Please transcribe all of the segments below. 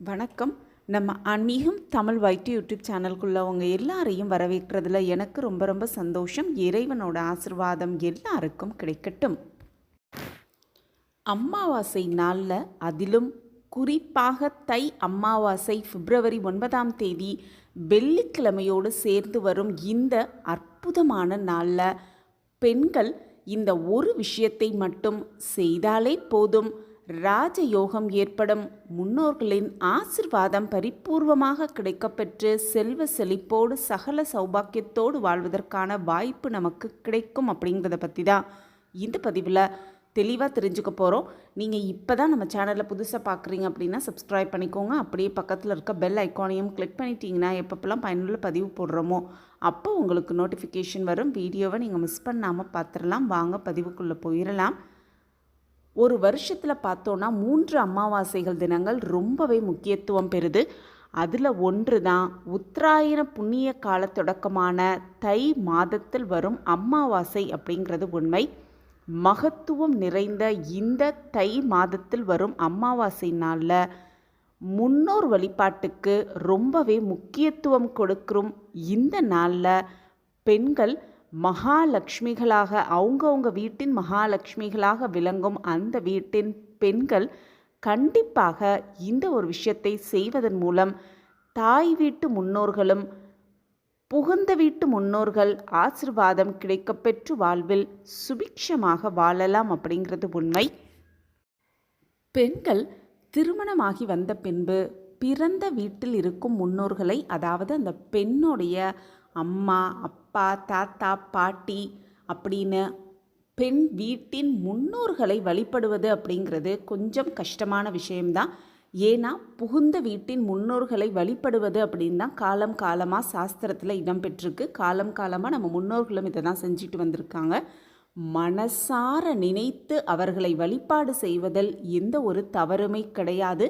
வணக்கம். நம்ம ஆன்மீகம் தமிழ் வைட்டு யூடியூப் சேனலுக்குள்ள அவங்க எல்லாரையும் வரவேற்கிறதுல எனக்கு ரொம்ப ரொம்ப சந்தோஷம். இறைவனோட ஆசிர்வாதம் எல்லாருக்கும் கிடைக்கட்டும். அம்மாவாசை நாளில் அதிலும் குறிப்பாக தை அம்மாவாசை பிப்ரவரி ஒன்பதாம் தேதி வெள்ளிக்கிழமையோடு சேர்ந்து வரும் இந்த அற்புதமான நாளில் பெண்கள் இந்த ஒரு விஷயத்தை மட்டும் செய்தாலே போதும். ராஜயோகம் ஏற்படும் முன்னோர்களின் ஆசிர்வாதம் பரிபூர்வமாக கிடைக்கப்பெற்று செல்வ செழிப்போடு சகல சௌபாக்கியத்தோடு வாழ்வதற்கான வாய்ப்பு நமக்கு கிடைக்கும் அப்படிங்கிறத பற்றி தான் இந்த பதிவில் தெளிவாக தெரிஞ்சுக்க போகிறோம் நீங்கள் இப்போ தான் நம்ம சேனலில் புதுசாக பார்க்குறீங்க அப்படின்னா சப்ஸ்கிரைப் பண்ணிக்கோங்க. அப்படியே பக்கத்தில் இருக்க பெல் ஐக்கானையும் கிளிக் பண்ணிட்டீங்கன்னா எப்பப்பெல்லாம் பயனுள்ள பதிவு போடுறோமோ அப்போ உங்களுக்கு நோட்டிஃபிகேஷன் வரும். வீடியோவை நீங்கள் மிஸ் பண்ணாமல் பார்த்துடலாம் வாங்க பதிவுக்குள்ளே போயிடலாம் ஒரு வருஷத்தில் பார்த்தோன்னா மூன்று அமாவாசைகள் தினங்கள் ரொம்பவே முக்கியத்துவம் பெறுது. அதில் ஒன்று தான் உத்தராயண புண்ணிய கால தொடக்கமான தை மாதத்தில் வரும் அமாவாசை அப்படிங்கிறது உண்மை. மகத்துவம் நிறைந்த இந்த தை மாதத்தில் வரும் அமாவாசை நாளில் முன்னோர் வழிபாட்டுக்கு ரொம்பவே முக்கியத்துவம் கொடுக்கும் இந்த நாளில் பெண்கள் மகாலட்சுமிகளாக அவங்கவுங்க வீட்டின் மகாலட்சுமிகளாக விளங்கும் அந்த வீட்டின் பெண்கள் கண்டிப்பாக இந்த ஒரு விஷயத்தை செய்வதன் மூலம் தாய் வீட்டு முன்னோர்களும் புகுந்த வீட்டு முன்னோர்கள் ஆசிர்வாதம் கிடைக்கப்பெற்று வாழ்வில் சுபிக்ஷமாக வாழலாம் அப்படிங்கிறது உண்மை. பெண்கள் திருமணமாகி வந்த பின்பு பிறந்த வீட்டில் இருக்கும் முன்னோர்களை அதாவது அந்த பெண்ணுடைய அம்மா அப்பா தாத்தா பாட்டி அப்படின்னு பெண் வீட்டின் முன்னோர்களை வழிபடுவது அப்படிங்கிறது கொஞ்சம் கஷ்டமான விஷயம்தான். ஏன்னா புகுந்த வீட்டின் முன்னோர்களை வழிபடுவது அப்படின்னு தான் காலம் காலமாக சாஸ்திரத்தில் இடம்பெற்றிருக்கு காலம் காலமாக நம்ம முன்னோர்களும் இதை தான் செஞ்சுட்டு வந்திருக்காங்க. மனசார நினைத்து அவர்களை வழிபாடு செய்வதில் எந்த ஒரு தவறுமே கிடையாது.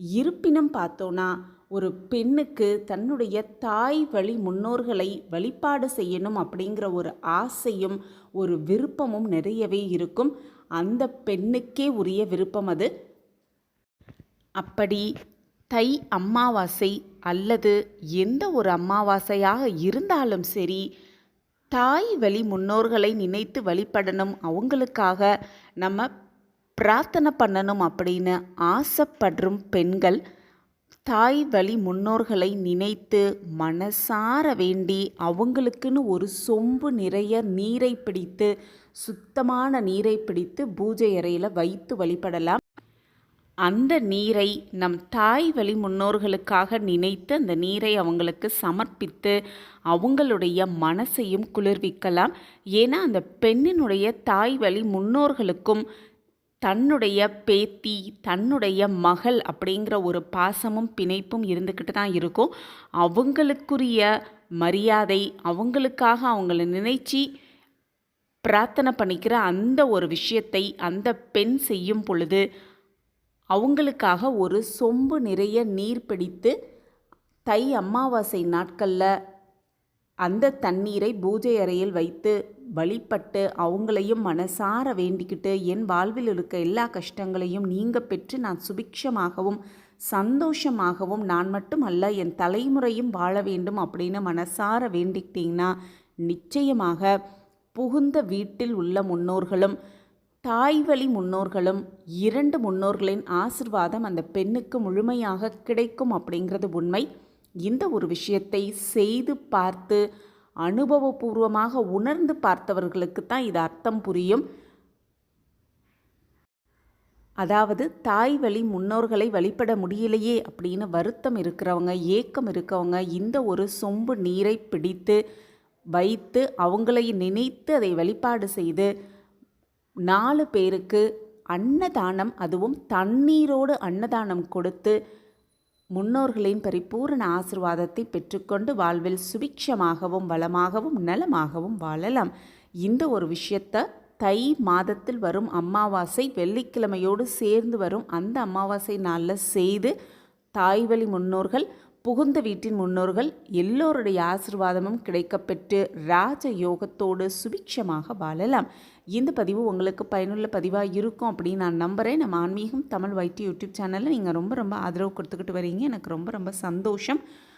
இருப்பினும் பார்த்தோன்னா ஒரு பெண்ணுக்கு தன்னுடைய தாய் வழி முன்னோர்களை வழிபாடு செய்யணும் அப்படிங்கிற ஒரு ஆசையும் ஒரு விருப்பமும் நிறையவே இருக்கும். அந்த பெண்ணுக்கே உரிய விருப்பம் அது. அப்படி தை அமாவாசை அல்லது எந்த ஒரு அமாவாசையாக இருந்தாலும் சரி தாய் வழி முன்னோர்களை நினைத்து வழிபடணும். அவங்களுக்காக நம்ம பிரார்த்தனை பண்ணணும் அப்படின்னு ஆசைப்படுறும் பெண்கள் தாய் வழி முன்னோர்களை நினைத்து மனசார வேண்டி அவங்களுக்குன்னு ஒரு சொம்பு நிறைய நீரை பிடித்து சுத்தமான நீரை பிடித்து பூஜை அறையில் வைத்து வழிபடலாம். அந்த நீரை நம் தாய் வழி முன்னோர்களுக்காக நினைத்து அந்த நீரை அவங்களுக்கு சமர்ப்பித்து அவங்களுடைய மனசையும் குளிர்விக்கலாம். ஏன்னா அந்த பெண்ணினுடைய தாய் வழி முன்னோர்களுக்கும் தன்னுடைய பேத்தி தன்னுடைய மகள் அப்படிங்கிற ஒரு பாசமும் பிணைப்பும் இருந்துக்கிட்டு தான் இருக்கும். அவங்களுக்குரிய மரியாதை அவங்களுக்காக அவங்கள நினைச்சி பிரார்த்தனை பண்ணிக்கிற அந்த ஒரு விஷயத்தை அந்த பெண் செய்யும் பொழுது அவங்களுக்காக ஒரு சொம்பு நிறைய நீர் பிடித்து தை அமாவாசை நாட்களில் அந்த தண்ணீரை பூஜை அறையில் வைத்து வழிபட்டு அவங்களையும் மனசார வேண்டிக்கிட்டு என் வாழ்வில் இருக்க எல்லா கஷ்டங்களையும் நீங்க பெற்று நான் சுபிக்ஷமாகவும் சந்தோஷமாகவும் நான் மட்டும் அல்ல என் தலைமுறையும் வாழ வேண்டும் அப்படின்னு மனசார வேண்டிக்கிட்டிங்கன்னா நிச்சயமாக புகுந்த வீட்டில் உள்ள முன்னோர்களும் தாய் வழி முன்னோர்களும் இரண்டு முன்னோர்களின் ஆசிர்வாதம் அந்த பெண்ணுக்கு முழுமையாக கிடைக்கும் அப்படிங்கிறது உண்மை. இந்த ஒரு விஷயத்தை செய்து பார்த்து அனுபவபூர்வமாக உணர்ந்து பார்த்தவர்களுக்கு தான் இது அர்த்தம் புரியும். அதாவது தாய் வழி முன்னோர்களை வழிபட முடியலையே அப்படின்னு வருத்தம் இருக்கிறவங்க ஏக்கம் இருக்கவங்க இந்த ஒரு சொம்பு நீரை பிடித்து வைத்து அவங்களை நினைத்து அதை வழிபாடு செய்து நாலு பேருக்கு அன்னதானம் அதுவும் தண்ணீரோடு அன்னதானம் கொடுத்து முன்னோர்களின் பரிபூரண ஆசிர்வாதத்தை பெற்றுக்கொண்டு வாழ்வில் சுபிக்ஷமாகவும் வளமாகவும் நலமாகவும் வாழலாம். இந்த ஒரு விஷயத்தை தை மாதத்தில் வரும் அமாவாசை வெள்ளிக்கிழமையோடு சேர்ந்து வரும் அந்த அமாவாசை நாளில் செய்து தாய்வழி முன்னோர்கள் புகுந்த வீட்டின் முன்னோர்கள் எல்லோருடைய ஆசிர்வாதமும் கிடைக்கப்பெற்று ராஜ யோகத்தோடு சுபிக்ஷமாக வாழலாம். இந்த பதிவு உங்களுக்கு பயனுள்ள பதிவாக இருக்கும் அப்படின்னு நான் நம்புகிறேன் நம்ம ஆன்மீகம் தமிழ் வைட்டி யூடியூப் சேனலில் நீங்கள் ரொம்ப ரொம்ப ஆதரவு கொடுத்துக்கிட்டு வரீங்க. எனக்கு ரொம்ப ரொம்ப சந்தோஷம்.